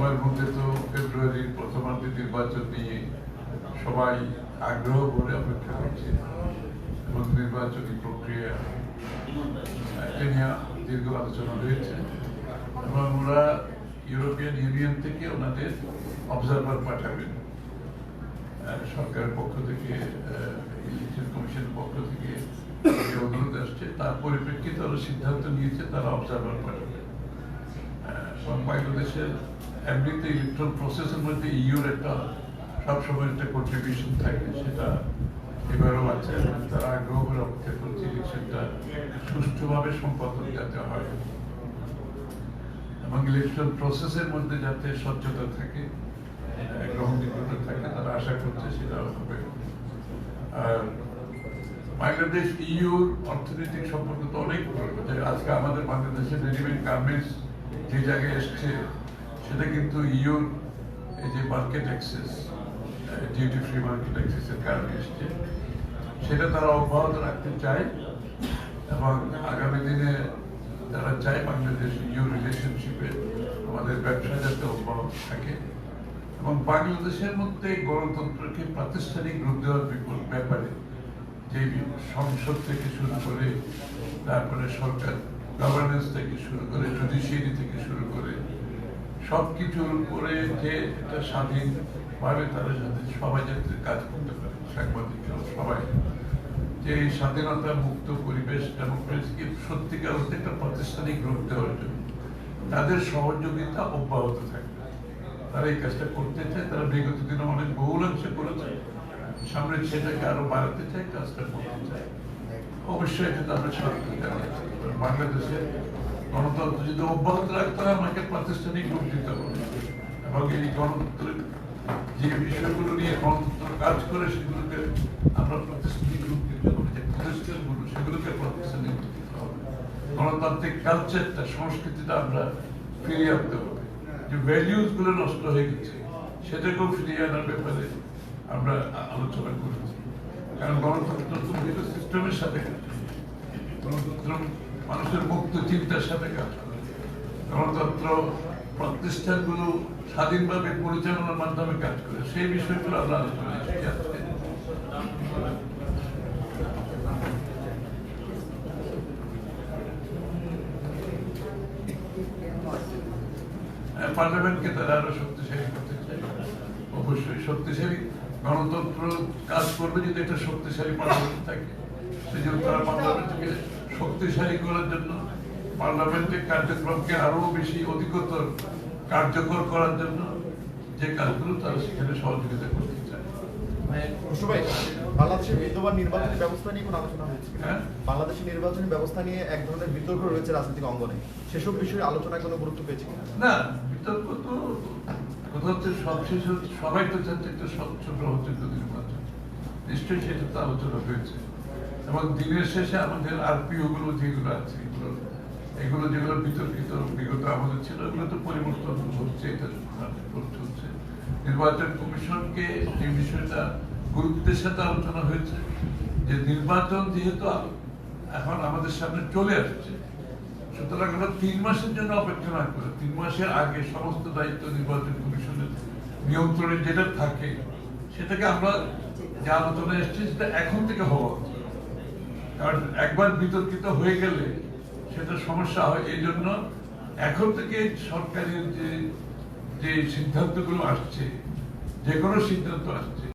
সময়ের মধ্যে তো ফেব্রুয়ারির প্রথমার্ধে নির্বাচন নিয়ে সবাই আগ্রহ করে অপেক্ষা করছে। এবং নির্বাচনী প্রক্রিয়া এটা নিয়ে দীর্ঘ আলোচনা হয়েছে এবং ওরা ইউরোপিয়ান ইউনিয়ন থেকে ওনাদের অবজারভার পাঠাবেন। সরকারের পক্ষ থেকে ইলেকশন কমিশনের পক্ষ থেকে অনুরোধ আসছে, তার পরিপ্রেক্ষিতে ওরা সিদ্ধান্ত নিয়েছে, তারা অবজারভার পাঠাবে। বাংলাদেশের এমনিতে ইলেকট্রাল প্রসেসের মধ্যে ইউর একটা সবসময় একটা কন্ট্রিবিউশন থাকে, সেটা এবারও আছে। এবং তারা আগ্রহ করে অপেক্ষা করছে ইলেকশনটা সুষ্ঠুভাবে সম্পাদন যাতে হয়। এবং ইলেকশন প্রসেসের মধ্যে যাতে স্বচ্ছতা থাকে গ্রহণযোগ্যতা থাকে, তারা আশা করছে সেটা হবে। আর বাংলাদেশ ইউর অর্থনৈতিক সম্পর্ক তো অনেক। আজকে আমাদের বাংলাদেশের রেডিমেড গার্মেন্টস যে জায়গায় এসছে সেটা কিন্তু ইউর এই যে market access duty free market অ্যাক্সেসের কারণে এসছে। সেটা তারা অব্যাহত রাখতে চায় এবং আগামী দিনে তারা চায় বাংলাদেশ ইউ রিলেশনশিপে আমাদের ব্যবসা যাতে অব্যাহত থাকে এবং বাংলাদেশের মধ্যে গণতন্ত্রকে প্রাতিষ্ঠানিক রূপ দেওয়ার বিপুল ব্যাপারে যে সংসদ থেকে শুরু করে, তারপরে সরকার গভর্নেন্স থেকে শুরু করে জুডিশিয়ারি থেকে শুরু করে সব কিছুর উপরে যে একটা স্বাধীনভাবে তারা যাতে সবাই যাতে কাজ করতে পারে, সাংবাদিক সবাই। যে এই স্বাধীনতা মুক্ত পরিবেশ ডেমোক্রেসিকে সত্যিকার অর্থে একটা প্রাতিষ্ঠানিক রূপ দেওয়ার জন্য তাদের সহযোগিতা অব্যাহত থাকবে। তারা এই কাজটা করতে চায়, তারা বিগত দিনে অনেক বহুলাংশে করেছে। সামনে সেটাকে আরও বাড়াতে চায়, কাজটা করতে চায়। অবশ্যই এটা স্বার্থ জানিয়েছে বাংলাদেশের গণতন্ত্র যদি অব্যাহত রাখতে হয় আমাকে প্রাতিষ্ঠানিক রূপ দিতে হবে। এবং এই গণতন্ত্রের যে বিষয়গুলো নিয়ে গণতন্ত্র কাজ করে, সেগুলোকে আমরা প্রাতিষ্ঠানিক রূপ দিতে হবে। যে প্রতিষ্ঠানগুলো, সেগুলোকে প্রাতিষ্ঠানিক রূপ দিতে হবে। গণতান্ত্রিক কালচারটা সংস্কৃতিটা আমরা ফিরিয়ে আনতে হবে। যে ভ্যালিউজগুলো নষ্ট হয়ে গেছে, সেটাকেও ফিরিয়ে আনার ব্যাপারে আমরা আলোচনা করেছি। কারণ গণতন্ত্র তো সিস্টেমের সাথে গণতন্ত্র মানুষের মুক্ত চিন্তার সাথে কাজ করে। গণতন্ত্র প্রতিষ্ঠানগুলো স্বাধীনভাবে পরিচালনার মাধ্যমে কাজ করে। সেই বিষয়গুলো আমরা আলোচনা পার্লামেন্টকে তারা আরও শক্তিশালী করতে চায়। অবশ্যই শক্তিশালী গণতন্ত্র কাজ করবে যদি একটা শক্তিশালী পার্লামেন্ট থাকে সেই জন্য তারা পার্লামেন্টকে শক্তিশালী করার জন্য পার্লামেন্টের কার্যক্রমকে আরও বেশি অধিকতর কার্যকর করার জন্য যে কাজগুলো তারা সেখানে সহযোগিতা করতে চায়। বাংলাদেশের বিদ্যমান নির্বাচনী ব্যবস্থা নিয়ে কোনো আলোচনা হয়েছে? হ্যাঁ? বাংলাদেশের নির্বাচনী ব্যবস্থা নিয়ে এক ধরনের বিতর্ক রয়েছে রাজনৈতিক অঙ্গনে। সেসব বিষয়ে আলোচনায় কোনো গুরুত্ব পেয়েছে কিনা? না বিতর্ক তো কথা হচ্ছে সবশেষ সবাই তো চাচ্ছে একটা স্বচ্ছ গ্রহণযোগ্য নির্বাচন। নিশ্চয়ই সেটা তো আলোচনা হয়েছে। এবং দিনের শেষে আমাদের আরপিও গুলো যেগুলো আছে, এগুলো এগুলো যেগুলো বিতর্কিত বিগত আমাদের ছিল, এগুলো তো পরিবর্তন হচ্ছে, এটা নির্বাচন কমিশনকে যে বিষয়টা গুরুত্বের সাথে আলোচনা হয়েছে, যে নির্বাচন যেহেতু এখন আমাদের সামনে চলে আসছে, সুতরাং আমরা তিন মাসের জন্য অপেক্ষা না করে, তিন মাসের আগে সমস্ত দায়িত্ব নির্বাচন কমিশনের নিয়ন্ত্রণে যেটা থাকে, সেটাকে আমরা যে আলোচনা এসছে, সেটা এখন থেকে হওয়া উচিত। কারণ একবার বিতর্কিত হয়ে গেলে সেটা সমস্যা হয়। এই জন্য এখন থেকে সরকারের যে যে সিদ্ধান্তগুলো আসছে, যে কোনো সিদ্ধান্ত আসছে